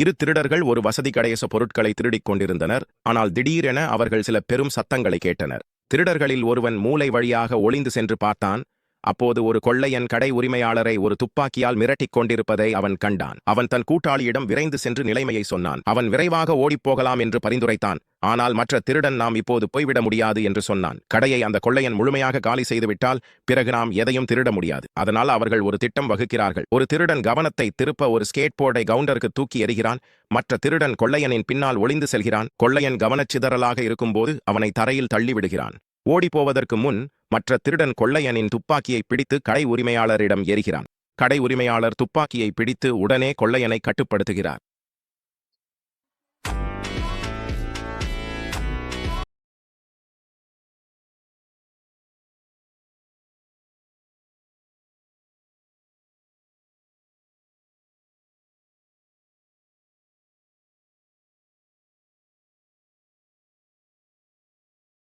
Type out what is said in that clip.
இரு திருடர்கள் ஒரு வசதி கடையச பொருட்களை திருடிக் கொண்டிருந்தனர். ஆனால் திடீரென அவர்கள் சில பெரும் சத்தங்களை கேட்டனர். திருடர்களில் ஒருவன் மூலை வழியாக ஒளிந்து சென்று பார்த்தான். அப்போது ஒரு கொள்ளையன் கடை உரிமையாளரை ஒரு துப்பாக்கியால் மிரட்டிக் கொண்டிருப்பதை அவன் கண்டான். அவன் தன் கூட்டாளியிடம் விரைந்து சென்று நிலைமையை சொன்னான். அவன் விரைவாக ஓடிப்போகலாம் என்று பரிந்துரைத்தான். ஆனால் மற்ற திருடன் நாம் இப்போது போய்விட முடியாது என்று சொன்னான். கடையை அந்த கொள்ளையன் முழுமையாக காலி செய்துவிட்டால் பிறகு நாம் எதையும் திருட முடியாது. அதனால் அவர்கள் ஒரு திட்டம் வகுக்கிறார்கள். ஒரு திருடன் கவனத்தை திருப்ப ஒரு ஸ்கேட் போர்டை கவுண்டருக்கு தூக்கி எறிகிறான். மற்ற திருடன் கொள்ளையனின் பின்னால் ஒளிந்து செல்கிறான். கொள்ளையன் கவனச்சிதறலாக இருக்கும்போது அவனை தரையில் தள்ளிவிடுகிறான். ஓடிப்போவதற்கு முன் மற்ற திருடன் கொள்ளையனின் துப்பாக்கியை பிடித்து கடை உரிமையாளரிடம் எறிகிறான் கடை உரிமையாளர் துப்பாக்கியை பிடித்து உடனே கொள்ளையனை கட்டுப்படுத்துகிறார்.